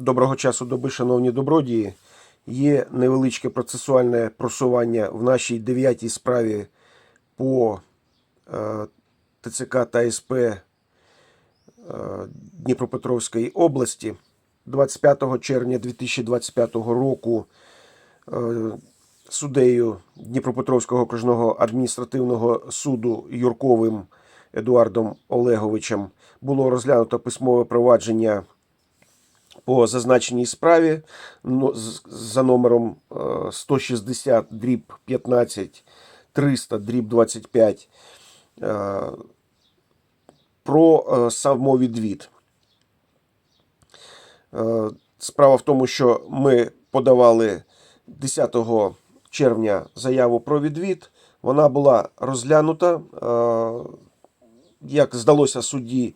Доброго часу доби, шановні добродії. Є невеличке процесуальне просування в нашій дев'ятій справі по е, ТЦК та СП е, Дніпропетровської області. 25 червня 2025 року е, суддею Дніпропетровського окружного адміністративного суду Юрковим Едуардом Олеговичем було розглянуто письмове провадження по зазначеній справі за номером е, 160 дріб 15 300 дріб 25 е, про е, самовідвід. Е, Справа в тому, що ми подавали 10 червня заяву про відвід. Вона була розглянута. е, Як здалося судді,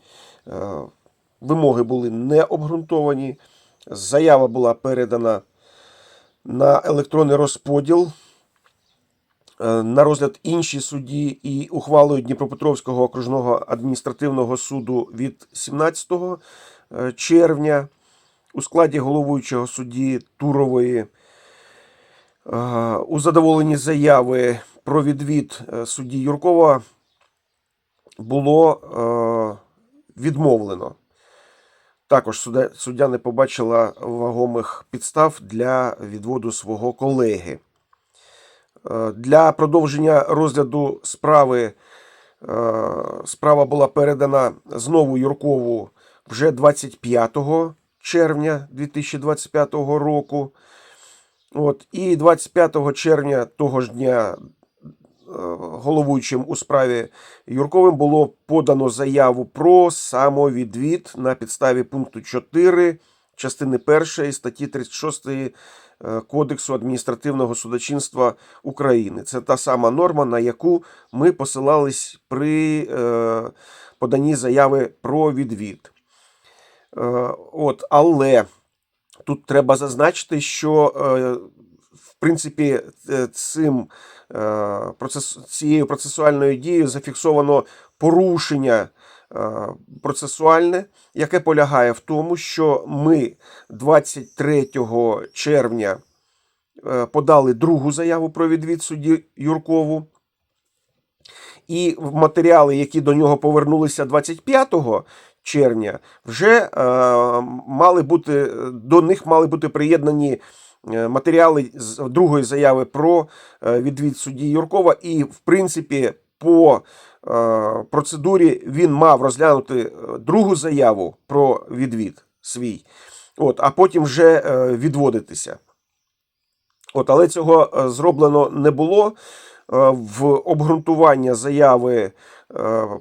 е, вимоги були не обґрунтовані. Заява була передана на електронний розподіл. е, На розгляд інші судді і ухвалою Дніпропетровського окружного адміністративного суду від 17 е, червня у складі головуючого судді Турової е, у задоволенні заяви про відвід судді Юркова було відмовлено. Також суддя, не побачила вагомих підстав для відводу свого колеги. Е, Для продовження розгляду справи е, справа була передана знову Юркову вже 25 червня 2025 року. От, і 25 червня того ж дня головуючим у справі Юрковим було подано заяву про самовідвід на підставі пункту 4 частини 1 статті 36 е, Кодексу адміністративного судочинства України. Це та сама норма, на яку ми посилались при е, поданні заяви про відвід. Е, От, але тут треба зазначити, що принципі е, цим е, процес, цією процесуальною дією зафіксовано порушення е, процесуальне, яке полягає в тому, що ми 23 червня подали другу заяву про відвід судді Юркову. І матеріали, які до нього повернулися 25 червня, вже е, мали бути до них мали бути приєднані матеріали з другої заяви про е, відвід судді Юркова. І, в принципі, по е, процедурі він мав розглянути е, другу заяву про відвід свій, от, а потім вже е, відводитися. От, але цього е, зроблено не було. Е, В обґрунтування заяви е,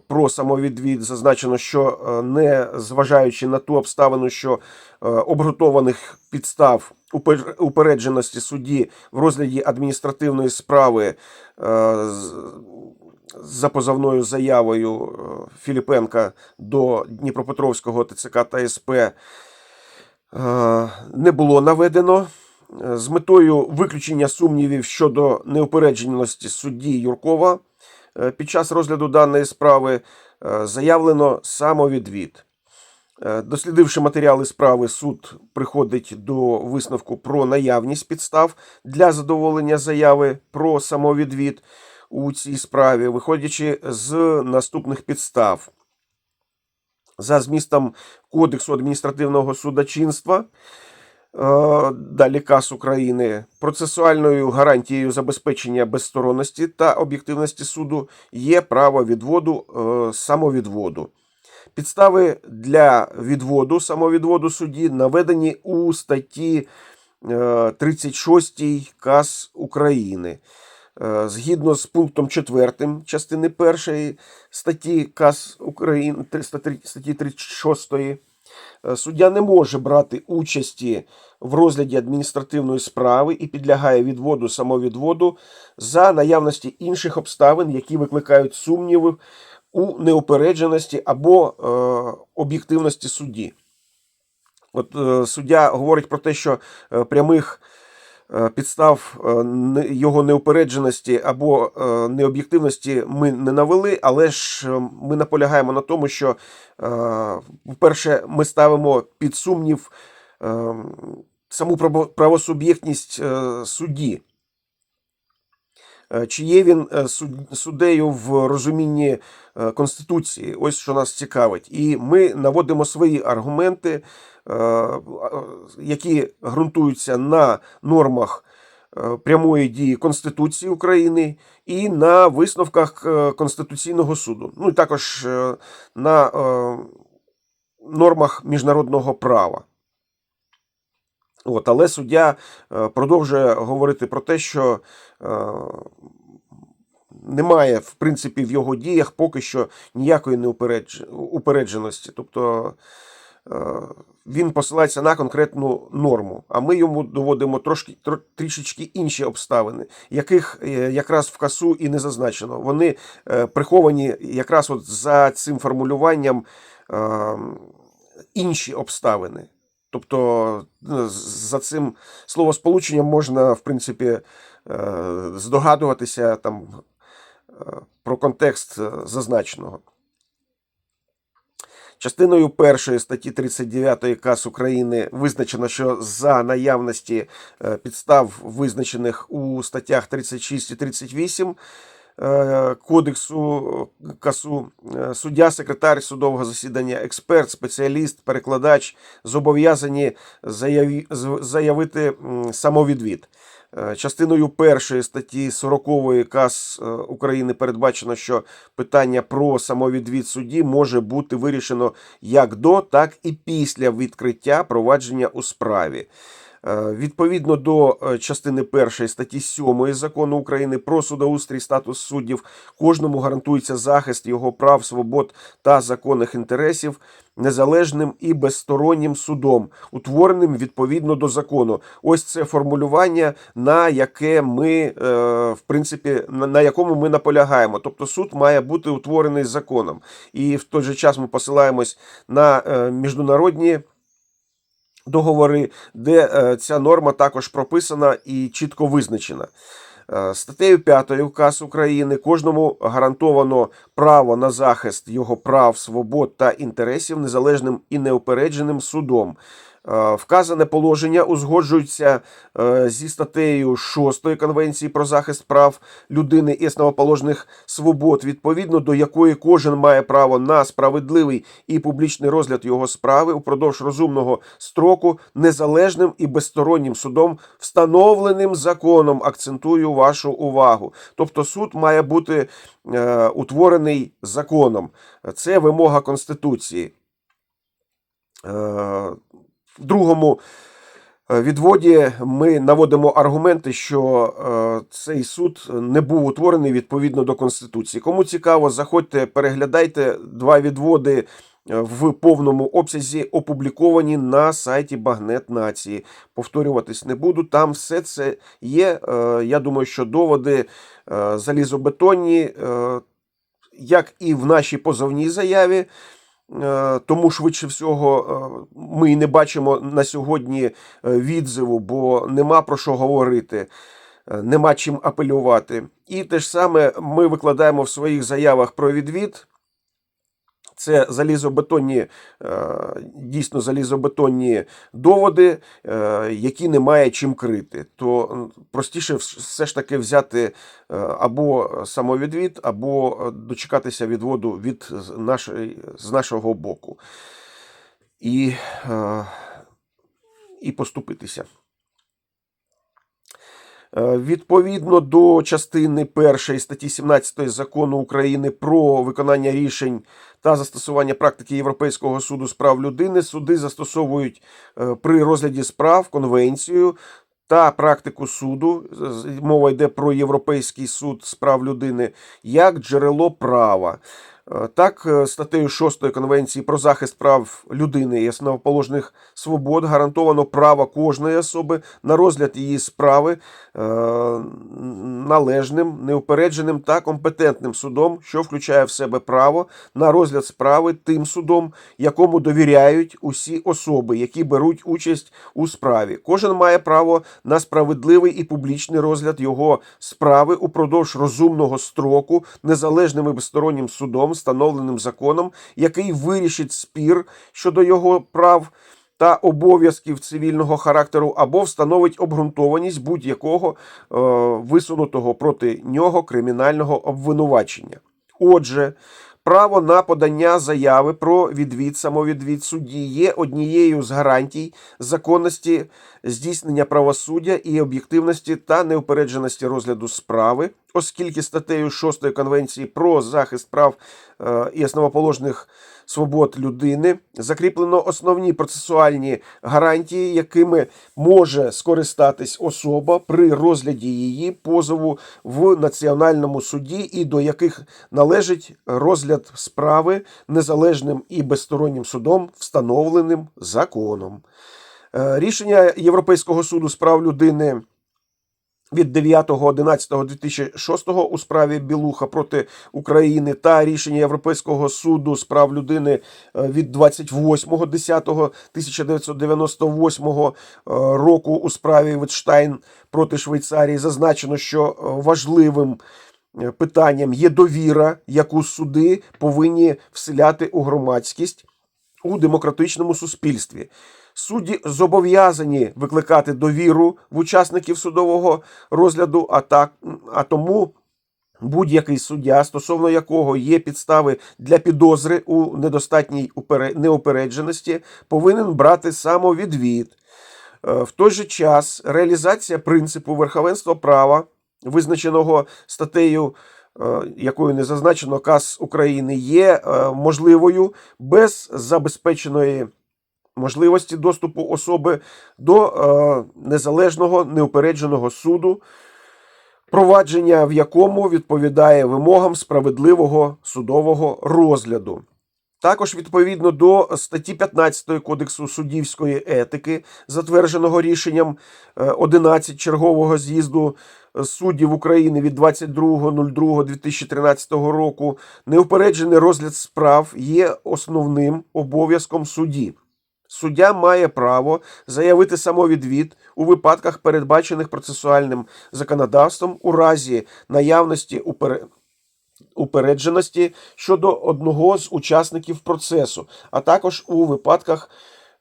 про самовідвід зазначено, що е, не зважаючи на ту обставину, що е, обґрунтованих підстав упер- упередженості судді в розгляді адміністративної справи е, за позовною заявою е, Філіпенка до Дніпропетровського ТЦК та СП е, не було наведено. Е, З метою виключення сумнівів щодо неупередженості судді Юркова е, під час розгляду даної справи е, заявлено самовідвід. Е, Дослідивши матеріали справи, суд приходить до висновку про наявність підстав для задоволення заяви про самовідвід у цій справі, виходячи з наступних підстав. За змістом Кодексу адміністративного судочинства, е, далі КАС України, процесуальною гарантією забезпечення безсторонності та об'єктивності суду є право відводу е, самовідводу. Підстави для відводу самовідводу судді наведені у статті е, 36 КАС України. Е, Згідно з пунктом 4 частини 1 статті КАС України статті 36 е, суддя не може брати участі в розгляді адміністративної справи і підлягає відводу самовідводу за наявності інших обставин, які викликають сумніви у неупередженості або е, об'єктивності судді. От е, суддя говорить про те, що е, прямих е, підстав е, його неупередженості або е, необ'єктивності ми не навели, але ж е, ми наполягаємо на тому, що, е, по-перше, ми ставимо під сумнів ем, саму правосуб'єктність е, судді. Е, Чи є він е, суддею в розумінні е, Конституції? Ось що нас цікавить. І ми наводимо свої аргументи, які ґрунтуються на нормах прямої дії Конституції України і на висновках Конституційного суду. Ну і також на нормах міжнародного права. От, але суддя е, продовжує говорити про те, що е, немає, в принципі, в його діях поки що ніякої неупередж- упередженості. Тобто е, він посилається на конкретну норму, а ми йому доводимо трошки тро- трішечки інші обставини, яких якраз в касу і не зазначено. Вони приховані якраз от за цим формулюванням е, інші обставини. Тобто е, за цим словосполученням можна, в принципі, е, здогадуватися там е, про контекст зазначеного. Частиною першої статті 39 КАС України визначено, що за наявності підстав, визначених у статтях 36 і 38 е, Кодексу е, КАСу, е, суддя, секретар судового засідання, експерт, спеціаліст, перекладач зобов'язані заявити самовідвід. Е, Частиною першої статті 40 КАС е, України передбачено, що питання про самовідвід судді може бути вирішено як до, так і після відкриття провадження у справі. Е, Відповідно до е, частини першої статті 7 закону України про судоустрій статус суддів, кожному гарантується захист його прав, свобод та законних інтересів незалежним і безстороннім судом, утвореним відповідно до закону. Ось це формулювання, на яке ми, е, в принципі, на, якому ми наполягаємо. Тобто суд має бути утворений законом. І в той же час ми посилаємось на міжнародні договори, де е, ця норма також прописана і чітко визначена. Е, Статтею 5 указ України кожному гарантовано право на захист його прав, свобод та інтересів незалежним і неупередженим судом. Е, Вказане положення узгоджується е, зі статтею 6 Конвенції про захист прав людини і основоположних свобод, відповідно до якої кожен має право на справедливий і публічний розгляд його справи упродовж розумного строку незалежним і безстороннім судом, встановленим законом. Акцентую вашу увагу. Тобто суд має бути е, утворений законом. Це вимога Конституції. В другому е, відводі ми наводимо аргументи, що е, цей суд не був утворений відповідно до Конституції. Кому цікаво, заходьте, переглядайте два відводи е, в повному обсязі опубліковані на сайті Багнет Нації. Повторюватись не буду. Там все це є. Я думаю, що доводи залізобетонні, як і в нашій позовній заяві. Е, Тому швидше всього е, ми і не бачимо на сьогодні е, відзиву, бо нема про що говорити, нема чим апелювати. І те ж саме ми викладаємо в своїх заявах про відвід. Це залізобетонні, е, дійсно залізобетонні доводи, е, які немає чим крити. То простіше все ж таки взяти е, або самовідвід, або дочекатися відводу від з нашої, з нашого боку. І, і поступитися. Е, Відповідно до частини 1 статті 17 закону України про виконання рішень та застосування практики Європейського суду з прав людини, суди застосовують е, при розгляді справ конвенцію та практику суду. Мова йде про Європейський суд з прав людини як джерело права. Е, Так, е, статтею 6 Конвенції про захист прав людини і основоположних свобод гарантовано право кожної особи на розгляд її справи е, належним, неупередженим та компетентним судом, що включає в себе право на розгляд справи тим судом, якому довіряють усі особи, які беруть участь у справі. Кожен має право на справедливий і публічний розгляд його справи упродовж розумного строку незалежним і безстороннім судом, встановленим законом, який вирішить спір щодо його прав та обов'язків цивільного характеру, або встановить обґрунтованість будь-якого е, висунутого проти нього кримінального обвинувачення. Отже, право на подання заяви про відвід самовідвід судді є однією з гарантій законності здійснення правосуддя і об'єктивності та неупередженості розгляду справи, оскільки статтею 6 Конвенції про захист прав е, і основоположних свобод людини закріплено основні процесуальні гарантії, якими може скористатись особа при розгляді її позову в національному суді, і до яких належить розгляд справи незалежним і безстороннім судом, встановленим законом. Е, Рішення Європейського суду з прав людини від 9.11.2006 у справі Білуха проти України та рішення Європейського суду з прав людини е, від 28.10.1998 е, року у справі Витштайн проти Швейцарії зазначено, що е, важливим питанням є довіра, яку суди повинні вселяти у громадськість у демократичному суспільстві. Судді зобов'язані викликати довіру в учасників судового розгляду, а так а тому будь-який суддя, стосовно якого є підстави для підозри у недостатній неупередженості, повинен брати самовідвід. Е, В той же час реалізація принципу верховенства права, визначеного статтею, е, якою не зазначено КАС України, є е, можливою без забезпеченої можливості доступу особи до е, незалежного неупередженого суду, провадження в якому відповідає вимогам справедливого судового розгляду. Також відповідно до статті 15 Кодексу суддівської етики, затвердженого рішенням е, 11 чергового з'їзду е, суддів України від 22.02.2013 року, неупереджений розгляд справ є основним обов'язком судді. Суддя має право заявити самовідвід у випадках, передбачених процесуальним законодавством, у разі наявності упере- упередженості щодо одного з учасників процесу, а також у випадках,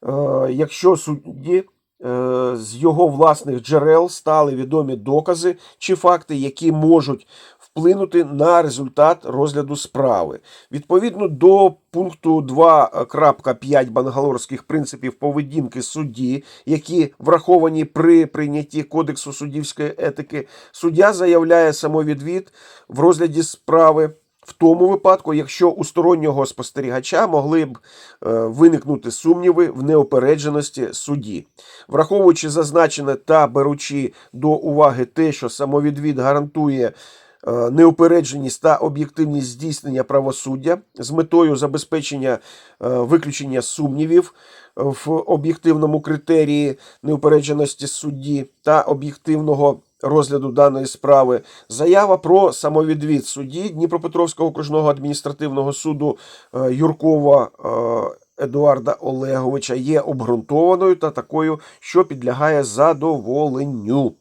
е, якщо судді е, з його власних джерел стали відомі докази чи факти, які можуть вплинути на результат розгляду справи. Відповідно до пункту 2.5 бангалорських принципів поведінки судді, які враховані при прийнятті Кодексу суддівської етики, суддя заявляє самовідвід в розгляді справи. В тому випадку, якщо у стороннього спостерігача могли б е, виникнути сумніви в неопередженості судді, враховуючи зазначене та беручи до уваги те, що самовідвід гарантує неупередженість та об'єктивність здійснення правосуддя з метою забезпечення е, виключення сумнівів в об'єктивному критерії неупередженості судді та об'єктивного розгляду даної справи. Заява про самовідвід судді Дніпропетровського окружного адміністративного суду е, Юркова е, Едуарда Олеговича є обґрунтованою та такою, що підлягає задоволенню.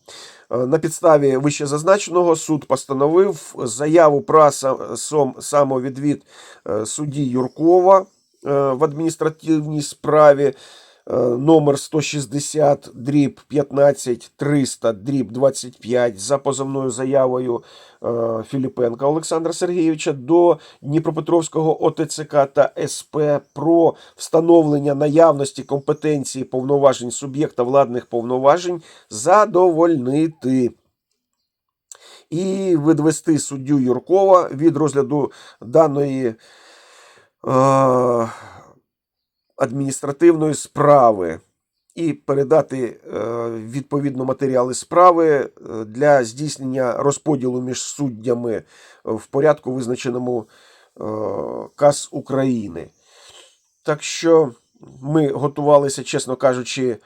Е, На підставі вище зазначеного суд постановив заяву про са- самовідвід е, судді Юркова е, в адміністративній справі номер 160 дріб 15 300 дріб 25 за позовною заявою е, Філіпенка Олександра Сергійовича до Дніпропетровського ОТЦК та СП про встановлення наявності компетенції повноважень суб'єкта владних повноважень задовольнити. І відвести суддю Юркова від розгляду даної е, адміністративної справи і передати е, відповідно матеріали справи е, для здійснення розподілу між суддями в порядку, визначеному е, КАС України. Так що ми готувалися, чесно кажучи,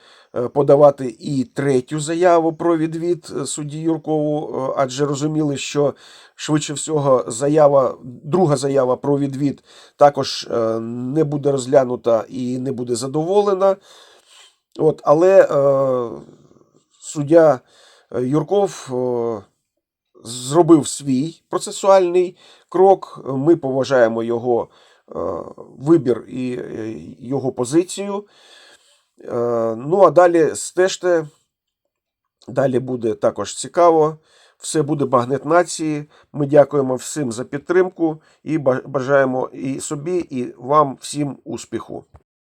подавати і третю заяву про відвід е, судді Юркову, е, адже розуміли, що швидше всього заява, друга заява про відвід також е, не буде розглянута і не буде задоволена. От, але е, суддя е, Юрков е, зробив свій процесуальний крок. Ми поважаємо його е, вибір і е, його позицію. Е, Ну, а далі стежте. Далі буде також цікаво. Все буде багнет нації. Ми дякуємо всім за підтримку і бажаємо і собі, і вам всім успіху.